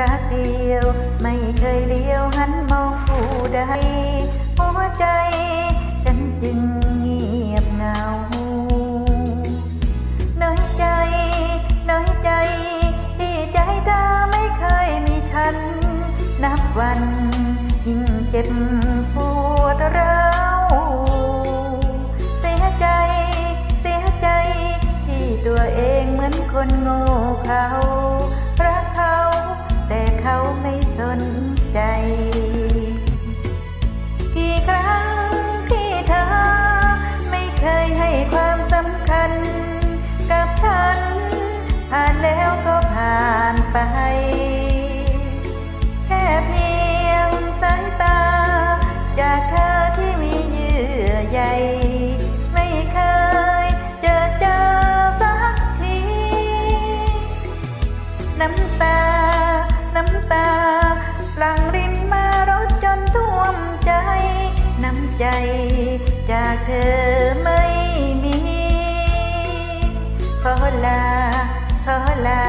รักเดียว ไม่เคยเลี้ยวหันมองผู้ใดหัวใจ ฉันจึงเงียบเงา น้อยใจ น้อยใจ ที่ใจเธอไม่เคยมีฉัน นับวันยิ่งเจ็บปวดร้าวเสียใจ เสียใจ ที่ตัวเองเหมือนคนโง่เขา จจากเธอไม่มีขอลาขอลา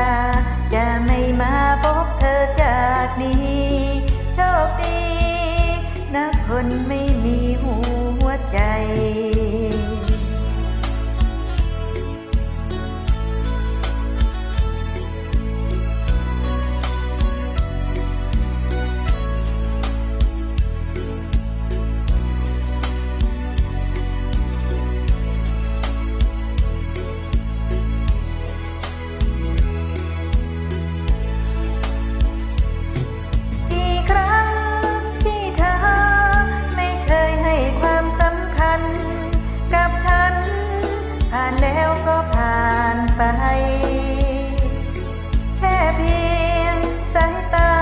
านแล้วก็ผ่านไป แค่เพียงสายตา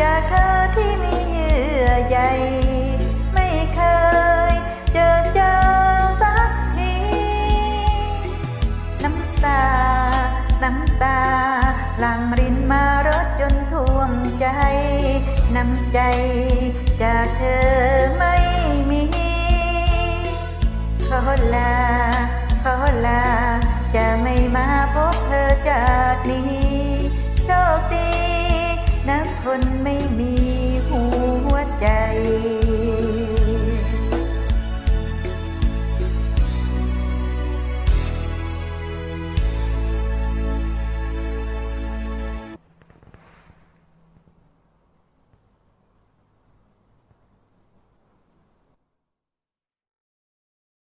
จากเธอที่มีเยื่อใยไม่เคยเจอเจอสักที น้ำตา น้ำตาหลั่งรินมารดจนท่วมใจ น้ำใจจากเธอ พบเธอจากนี้ โชคดีน้ำคนไม่มี